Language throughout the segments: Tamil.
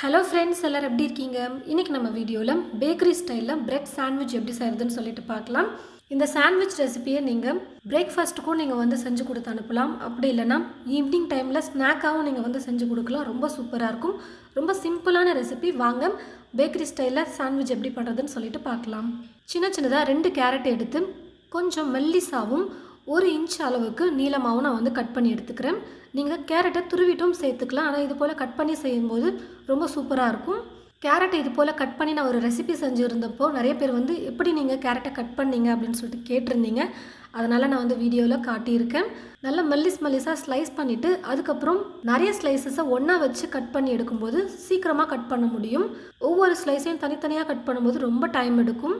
ஹலோ ஃப்ரெண்ட்ஸ் எல்லோரும் எப்படி இருக்கீங்க? இன்றைக்கி நம்ம வீடியோவில் பேக்கரி ஸ்டைலில் பிரெட் சாண்ட்விச் எப்படி செய்கிறதுன்னு சொல்லிட்டு பார்க்கலாம். இந்த சாண்ட்விச் ரெசிபியை நீங்கள் பிரேக்ஃபாஸ்ட்டுக்கும் நீங்கள் வந்து செஞ்சு கொடுத்து அனுப்பலாம். அப்படி இல்லைன்னா ஈவினிங் டைமில் ஸ்நாக்காகவும் நீங்கள் வந்து செஞ்சு கொடுக்கலாம். ரொம்ப சூப்பராக இருக்கும். ரொம்ப சிம்பிளான ரெசிபி வாங்க பேக்கரி ஸ்டைலில் சாண்ட்விச் எப்படி பண்ணுறதுன்னு சொல்லிட்டு பார்க்கலாம். சின்ன சின்னதாக ரெண்டு கேரட் எடுத்து கொஞ்சம் மெல்லிசாவும் ஒரு இன்ச் அளவுக்கு நீளமாகவும் நான் வந்து கட் பண்ணி எடுத்துக்கிறேன். நீங்கள் கேரட்டை துருவிட்டும் சேர்த்துக்கலாம். ஆனால் இது போல் கட் பண்ணி செய்யும்போது ரொம்ப சூப்பராக இருக்கும். கேரட்டை இது போல் கட் பண்ணி நான் ஒரு ரெசிபி செஞ்சுருந்தப்போ நிறைய பேர் வந்து எப்படி நீங்கள் கேரட்டை கட் பண்ணீங்க? அப்படின்னு சொல்லிட்டு கேட்டிருந்தீங்க. அதனால் நான் வந்து வீடியோவில் காட்டியிருக்கேன். நல்லா மெல்லிஸ் மெல்லிஸாக ஸ்லைஸ் பண்ணிவிட்டு அதுக்கப்புறம் நிறைய ஸ்லைசஸை ஒன்றா வச்சு கட் பண்ணி எடுக்கும்போது சீக்கிரமாக கட் பண்ண முடியும். ஒவ்வொரு ஸ்லைஸையும் தனித்தனியாக கட் பண்ணும்போது ரொம்ப டைம் எடுக்கும்.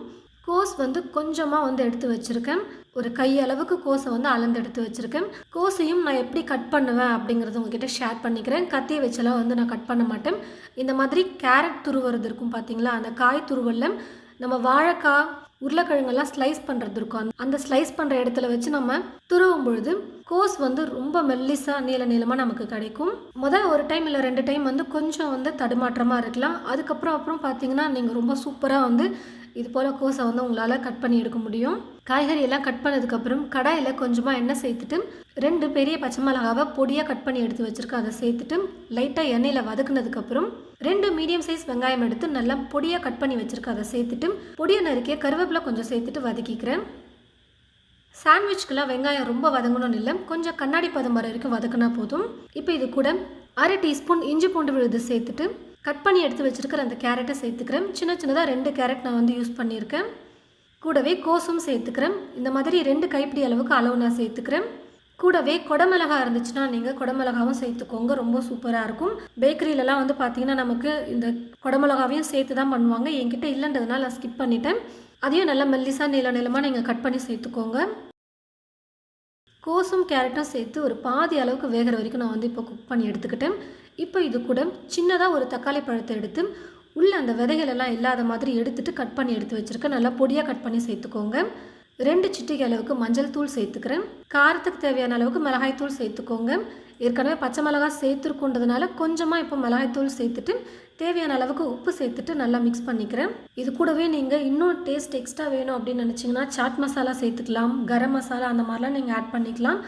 கோஸ் வந்து கொஞ்சமாக வந்து எடுத்து வச்சுருக்கேன். ஒரு கையளவுக்கு கோஸை வந்து அளந்து எடுத்து வச்சுருக்கேன். கோஸையும் நான் எப்படி கட் பண்ணுவேன் அப்படிங்கிறது உங்ககிட்ட ஷேர் பண்ணிக்கிறேன். கத்தியை வச்செல்லாம் வந்து நான் கட் பண்ண மாட்டேன். இந்த மாதிரி கேரட் துருவுறது இருக்கும் பார்த்தீங்களா அந்த காய் துருவலில் நம்ம வாழைக்காய் உருளைக்கிழங்கெல்லாம் ஸ்லைஸ் பண்ணுறது இருக்கும். அந்த- அந்த ஸ்லைஸ் பண்ணுற இடத்துல வச்சு நம்ம துருவும் பொழுது கோஸ் வந்து ரொம்ப மெல்லிஸாக நீள நீளமாக நமக்கு கிடைக்கும். முதல் ஒரு டைம் இல்லை ரெண்டு டைம் வந்து கொஞ்சம் வந்து தடுமாற்றமாக இருக்கலாம். அதுக்கப்புறம் அப்புறம் பார்த்தீங்கன்னா நீங்கள் ரொம்ப சூப்பராக வந்து இது போல் கோஸை வந்து உங்களால் கட் பண்ணி எடுக்க முடியும். காய்கறி எல்லாம் கட் பண்ணதுக்கப்புறம் கடாயில் கொஞ்சமாக எண்ணெய் சேர்த்துட்டு ரெண்டு பெரிய பச்சை மிளகாவை பொடியாக கட் பண்ணி எடுத்து வச்சுருக்கேன். அதை சேர்த்துட்டு லைட்டாக எண்ணெயில் வதக்குனதுக்கப்புறம் ரெண்டு மீடியம் சைஸ் வெங்காயம் எடுத்து நல்லா பொடியாக கட் பண்ணி வச்சுருக்கேன். அதை சேர்த்துட்டு பொடியை நறுக்கிய கருவேப்பிலை கொஞ்சம் சேர்த்துட்டு வதக்கிக்கிறேன். சாண்ட்விச்க்கெலாம் வெங்காயம் ரொம்ப வதங்கணும்னு இல்லை கொஞ்சம் கண்ணாடி பதம் வர வரைக்கும் வதக்குனா போதும். இப்போ இது கூட அரை டீஸ்பூன் இஞ்சி பூண்டு விழுது சேர்த்துட்டு கட் பண்ணி எடுத்து வச்சிருக்கிற அந்த கேரட்டை சேர்த்துக்கிறேன். சின்ன சின்னதாக ரெண்டு கேரட் நான் வந்து யூஸ் பண்ணியிருக்கேன். கூடவே கோசும் சேர்த்துக்கிறேன். இந்த மாதிரி ரெண்டு கைப்பிடி அளவுக்கு அளவு நான் சேர்த்துக்கிறேன். கூடவே கொடமிளகா இருந்துச்சுன்னா நீங்கள் கொடமிளகாவும் சேர்த்துக்கோங்க. ரொம்ப சூப்பராக இருக்கும். பேக்கரியிலலாம் வந்து பார்த்தீங்கன்னா நமக்கு இந்த குடமிளகாவையும் சேர்த்து தான் பண்ணுவாங்க. என்கிட்ட இல்லைன்றதுனால நான் ஸ்கிப் பண்ணிட்டேன். அதையும் நல்லா மெல்லிசாக நீள நீளமாக நீங்கள் கட் பண்ணி சேர்த்துக்கோங்க. கோசும் கேரட்டும் சேர்த்து ஒரு பாதி அளவுக்கு வேகிற வரைக்கும் நான் வந்து இப்போ குக் பண்ணி எடுத்துக்கிட்டேன். இப்போ இது கூட சின்னதாக ஒரு தக்காளி பழத்தை எடுத்து உள்ளே அந்த விதைகள் எல்லாம் இல்லாத மாதிரி எடுத்துட்டு கட் பண்ணி எடுத்து வச்சுருக்கேன். நல்லா பொடியாக கட் பண்ணி சேர்த்துக்கோங்க. ரெண்டு சிட்டிகை அளவுக்கு மஞ்சள் தூள் சேர்த்துக்கிறேன். காரத்துக்கு தேவையான அளவுக்கு மிளகாய் தூள் சேர்த்துக்கோங்க. ஏற்கனவே பச்சை மிளகாய் சேர்த்துருக்குன்றதுனால கொஞ்சமாக இப்போ மிளகாய் தூள் சேர்த்துட்டு தேவையான அளவுக்கு உப்பு சேர்த்துட்டு நல்லா மிக்ஸ் பண்ணிக்கிறேன். இது கூடவே நீங்கள் இன்னும் டேஸ்ட் எக்ஸ்ட்ரா வேணும் அப்படின்னு நினச்சிங்கன்னா சாட் மசாலா சேர்த்துக்கலாம் கரம் மசாலா அந்த மாதிரிலாம் நீங்கள் ஆட் பண்ணிக்கலாம்.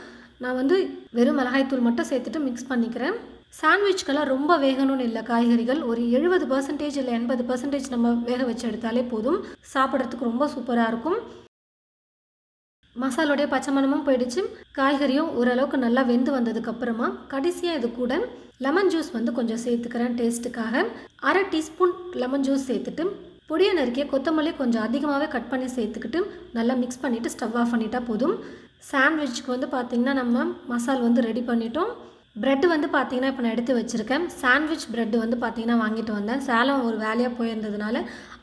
நான் வந்து வெறும் மிளகாய்த்தூள் மட்டும் சேர்த்துட்டு மிக்ஸ் பண்ணிக்கிறேன். சாண்ட்விச்க்கெல்லாம் ரொம்ப வேகணும்னு இல்லை. காய்கறிகள் ஒரு எழுபது பர்சன்டேஜ் இல்லை எண்பது பர்சன்டேஜ் நம்ம வேக வச்சு எடுத்தாலே போதும். சாப்பிட்றதுக்கு ரொம்ப சூப்பராக இருக்கும். மசாலோடைய பச்சை மணமும் போயிடுச்சு. காய்கறியும் ஓரளவுக்கு நல்லா வெந்து வந்ததுக்கப்புறமா கடைசியாக இது கூட லெமன் ஜூஸ் வந்து கொஞ்சம் சேர்த்துக்கிறேன் டேஸ்ட்டுக்காக அரை டீஸ்பூன் லெமன் ஜூஸ் சேர்த்துட்டு பொடியை நறுக்கிய கொத்தமல்லி கொஞ்சம் அதிகமாகவே கட் பண்ணி சேர்த்துக்கிட்டு நல்லா மிக்ஸ் பண்ணிவிட்டு ஸ்டவ் ஆஃப் பண்ணிட்டா போதும். சாண்ட்விச்சுக்கு வந்து பார்த்திங்கன்னா நம்ம மசால் வந்து ரெடி பண்ணிட்டோம். ப்ரெட்டு வந்து பார்த்தீங்கன்னா இப்போ நான் எடுத்து வச்சுருக்கேன். சாண்ட்விச் ப்ரெட்டு வந்து பார்த்தீங்கன்னா வாங்கிட்டு வந்தேன். சேலம் ஒரு வேலையாக போயிருந்ததுனால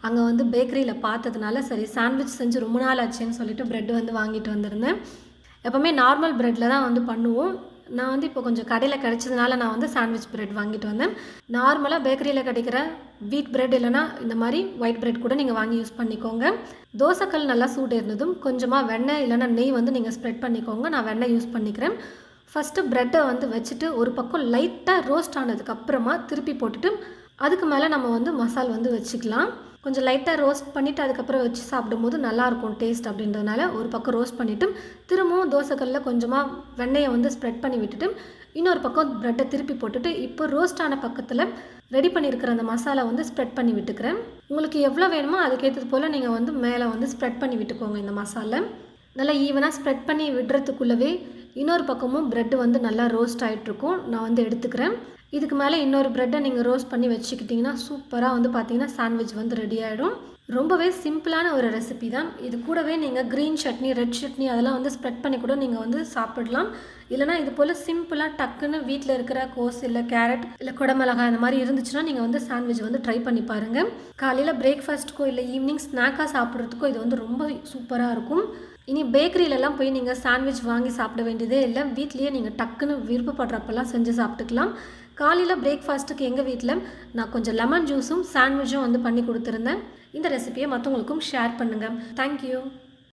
அங்கே வந்து பேக்கரியில் பார்த்ததுனால சரி சாண்ட்விச் செஞ்சு ரொம்ப நாள் ஆச்சுன்னு சொல்லிட்டு ப்ரெட் வந்து வாங்கிட்டு வந்திருந்தேன். எப்போவுமே நார்மல் ப்ரெட்டில் தான் வந்து பண்ணுவோம். நான் வந்து இப்போ கொஞ்சம் கடையில் கிடைச்சதுனால நான் வந்து சாண்ட்விச் ப்ரெட் வாங்கிட்டு வந்தேன். நார்மலாக பேக்கரியில் கிடைக்கிற வீட் ப்ரெட் இல்லைன்னா இந்த மாதிரி ஒயிட் ப்ரெட் கூட நீங்கள் வாங்கி யூஸ் பண்ணிக்கோங்க. தோசைக்கல் நல்லா சூடு இருந்ததும் கொஞ்சமாக வெண்ணெய் இல்லைன்னா நெய் வந்து நீங்கள் ஸ்ப்ரெட் பண்ணிக்கோங்க. நான் வெண்ணெய் யூஸ் பண்ணிக்கிறேன். ஃபஸ்ட்டு ப்ரெட்டை வந்து வச்சுட்டு ஒரு பக்கம் லைட்டாக ரோஸ்ட் ஆனதுக்கு அப்புறமா திருப்பி போட்டுட்டு அதுக்கு மேலே நம்ம வந்து மசால் வந்து வச்சுக்கலாம். கொஞ்சம் லைட்டாக ரோஸ்ட் பண்ணிவிட்டு அதுக்கப்புறம் வச்சு சாப்பிடும்போது நல்லாயிருக்கும் டேஸ்ட் அப்படின்றதுனால ஒரு பக்கம் ரோஸ்ட் பண்ணிவிட்டு திரும்பவும் தோசைக்கல்லில் கொஞ்சமாக வெண்ணெயை வந்து ஸ்ப்ரெட் பண்ணி விட்டுட்டு இன்னொரு பக்கம் ப்ரெட்டை திருப்பி போட்டுட்டு இப்போ ரோஸ்ட் ஆன பக்கத்தில் ரெடி பண்ணியிருக்கிற அந்த மசாலா வந்து ஸ்ப்ரெட் பண்ணி விட்டுக்கிறேன். உங்களுக்கு எவ்வளோ வேணுமோ அதுக்கேற்றது போல் நீங்கள் வந்து மேலே வந்து ஸ்ப்ரெட் பண்ணி விட்டுக்கோங்க இந்த மசாலா. நல்லா ஈவனாக ஸ்ப்ரெட் பண்ணி விடுறதுக்குள்ளவே இன்னொரு பக்கமும் ப்ரெட்டு வந்து நல்லா ரோஸ்ட் ஆகிட்ருக்கும் நான் வந்து எடுத்துக்கிறேன். இதுக்கு மேலே இன்னொரு ப்ரெட்டை நீங்கள் ரோஸ்ட் பண்ணி வச்சுக்கிட்டிங்கன்னா சூப்பராக வந்து பார்த்தீங்கன்னா சாண்ட்விச் வந்து ரெடி ஆகிடும் ரொம்பவே சிம்பிளான ஒரு ரெசிபி தான். இது கூடவே நீங்கள் க்ரீன் சட்னி ரெட் சட்னி அதெல்லாம் வந்து ஸ்ப்ரெட் பண்ணி கூட நீங்கள் வந்து சாப்பிடலாம். இல்லைனா இது போல் சிம்பிளாக டக்குன்னு வீட்டில் இருக்கிற கோஸ் இல்லை கேரட் இல்லை குடமிளகாய் அந்த மாதிரி இருந்துச்சுன்னா நீங்கள் வந்து சாண்ட்விச் வந்து ட்ரை பண்ணி பாருங்கள் காலையில் பிரேக்ஃபாஸ்ட்டுக்கோ இல்லை ஈவினிங் ஸ்நாக்காக சாப்பிட்றதுக்கோ இது வந்து ரொம்ப சூப்பராக இருக்கும். இனி பேக்கரியிலலாம் போய் நீங்கள் சாண்ட்விச் வாங்கி சாப்பிட வேண்டியதே இல்லை. வீட்லேயே நீங்கள் டக்குன்னு விருப்பப்படுறப்பெல்லாம் செஞ்சு சாப்பிட்டுக்கலாம். காலையில் பிரேக்ஃபாஸ்ட்டுக்கு எங்கள் வீட்டில் நான் கொஞ்சம் லெமன் ஜூஸும் சாண்ட்விச்சும் வந்து பண்ணி கொடுத்துருந்தேன். இந்த ரெசிபியை மற்றவங்களுக்கும் ஷேர் பண்ணுங்கள் தேங்க்யூ